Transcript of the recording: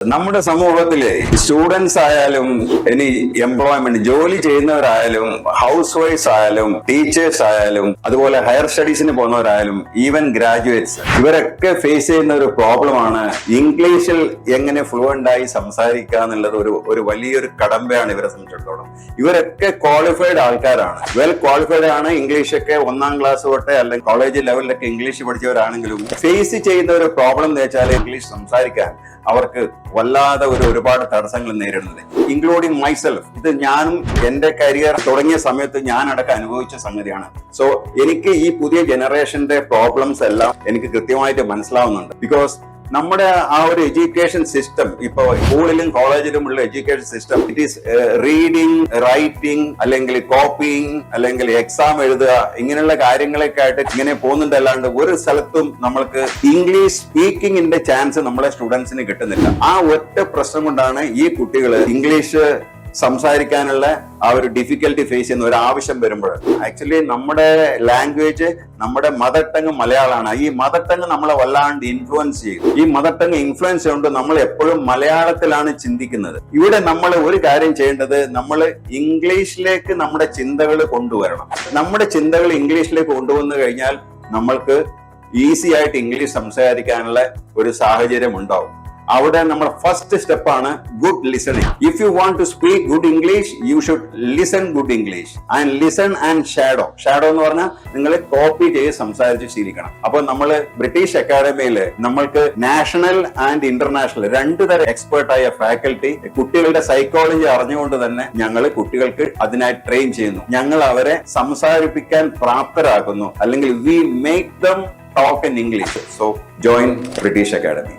നമ്മുടെ സമൂഹത്തിലെ സ്റ്റുഡൻസ് ആയാലും ഇനി എംപ്ലോയ്മെന്റ് ജോലി ചെയ്യുന്നവരായാലും ഹൗസ് വൈഫ്സ് ആയാലും ടീച്ചേഴ്സ് ആയാലും അതുപോലെ ഹയർ സ്റ്റഡീസിന് പോകുന്നവരായാലും ഈവൻ ഗ്രാജുവേറ്റ്സ് ഇവരൊക്കെ ഫേസ് ചെയ്യുന്ന ഒരു പ്രോബ്ലമാണ് ഇംഗ്ലീഷിൽ എങ്ങനെ ഫ്ലുവന്റ് ആയി സംസാരിക്കുക എന്നുള്ളത് ഒരു ഒരു വലിയൊരു കടമ്പയാണ് ഇവരെ സംബന്ധിച്ചിടത്തോളം. ഇവരൊക്കെ ക്വാളിഫൈഡ് ആൾക്കാരാണ്. വെൽ ക്വാളിഫൈഡ് ആണ് ഇംഗ്ലീഷ് ഒക്കെ ഒന്നാം ക്ലാസ് തൊട്ടേ അല്ലെങ്കിൽ കോളേജ് ലെവലിലൊക്കെ ഇംഗ്ലീഷ് പഠിച്ചവരാണെങ്കിലും ഫേസ് ചെയ്യുന്ന ഒരു പ്രോബ്ലം എന്ന് വെച്ചാൽ ഇംഗ്ലീഷ് സംസാരിക്കാൻ അവർക്ക് വല്ലാതെ ഒരു ഒരുപാട് തടസ്സങ്ങൾ നേരിടുന്നത് ഇൻക്ലൂഡിങ് മൈസെൽഫ് ഇത് ഞാനും എന്റെ കരിയർ തുടങ്ങിയ സമയത്ത് ഞാൻ അടക്കം അനുഭവിച്ച സംഗതിയാണ്. സോ എനിക്ക് ഈ പുതിയ ജനറേഷന്റെ പ്രോബ്ലംസ് എല്ലാം എനിക്ക് കൃത്യമായിട്ട് മനസ്സിലാവുന്നുണ്ട്. ബിക്കോസ് നമ്മുടെ ആ ഒരു എഡ്യൂക്കേഷൻ സിസ്റ്റം ഇപ്പൊ സ്കൂളിലും കോളേജിലും ഉള്ള education system it is reading writing അല്ലെങ്കിൽ കോപ്പിയിങ് അല്ലെങ്കിൽ എക്സാം എഴുതുക ഇങ്ങനെയുള്ള കാര്യങ്ങളൊക്കെ ആയിട്ട് ഇങ്ങനെ പോകുന്നുണ്ടല്ലാണ്ട് ഒരു സ്ഥലത്തും നമ്മൾക്ക് ഇംഗ്ലീഷ് സ്പീക്കിങ്ങിന്റെ ചാൻസ് നമ്മളെ സ്റ്റുഡൻസിന് കിട്ടുന്നില്ല. ആ ഒറ്റ പ്രശ്നം കൊണ്ടാണ് ഈ കുട്ടികൾ ഇംഗ്ലീഷ് സംസാരിക്കാനുള്ള ആ ഒരു ഡിഫിക്കൽട്ടി ഫേസ് ചെയ്യുന്ന ഒരു ആവശ്യം വരുമ്പോൾ ആക്ച്വലി നമ്മുടെ ലാംഗ്വേജ് നമ്മുടെ മദർ ടങ് മലയാളമാണ്. ഈ മദർ ടങ് നമ്മളെ വല്ലാണ്ട് ഇൻഫ്ലുവൻസ് ചെയ്യും. ഈ മദർ ടങ് ഇൻഫ്ലുവൻസ് കൊണ്ട് നമ്മൾ എപ്പോഴും മലയാളത്തിലാണ് ചിന്തിക്കുന്നത്. ഇവിടെ നമ്മൾ ഒരു കാര്യം ചെയ്യേണ്ടത് നമ്മൾ ഇംഗ്ലീഷിലേക്ക് നമ്മുടെ ചിന്തകൾ കൊണ്ടുവരണം. നമ്മുടെ ചിന്തകൾ ഇംഗ്ലീഷിലേക്ക് കൊണ്ടുവന്നു കഴിഞ്ഞാൽ നമ്മൾക്ക് ഈസി ആയിട്ട് ഇംഗ്ലീഷ് സംസാരിക്കാനുള്ള ഒരു സാഹചര്യം ഉണ്ടാവും. അവിടെ നമ്മുടെ ഫസ്റ്റ് സ്റ്റെപ്പാണ് good listening if you want to speak good English you should listen good English and listen and shadow shadow എന്ന് പറഞ്ഞാൽ നിങ്ങൾ കോപ്പി ചെയ്ത് സംസാരിച്ച് ശീലിക്കണം. അപ്പൊ നമ്മൾ ബ്രിട്ടീഷ് അക്കാഡമിയിൽ നമ്മൾക്ക് നാഷണൽ ആൻഡ് ഇന്റർനാഷണൽ രണ്ടു തരം ആയ ഫാക്കൽറ്റി കുട്ടികളുടെ സൈക്കോളജി അറിഞ്ഞുകൊണ്ട് തന്നെ ഞങ്ങൾ കുട്ടികൾക്ക് അതിനായി ട്രെയിൻ ചെയ്യുന്നു. ഞങ്ങൾ അവരെ സംസാരിപ്പിക്കാൻ പ്രാപ്തരാക്കുന്നു. അല്ലെങ്കിൽ we make them talk in English so join British Academy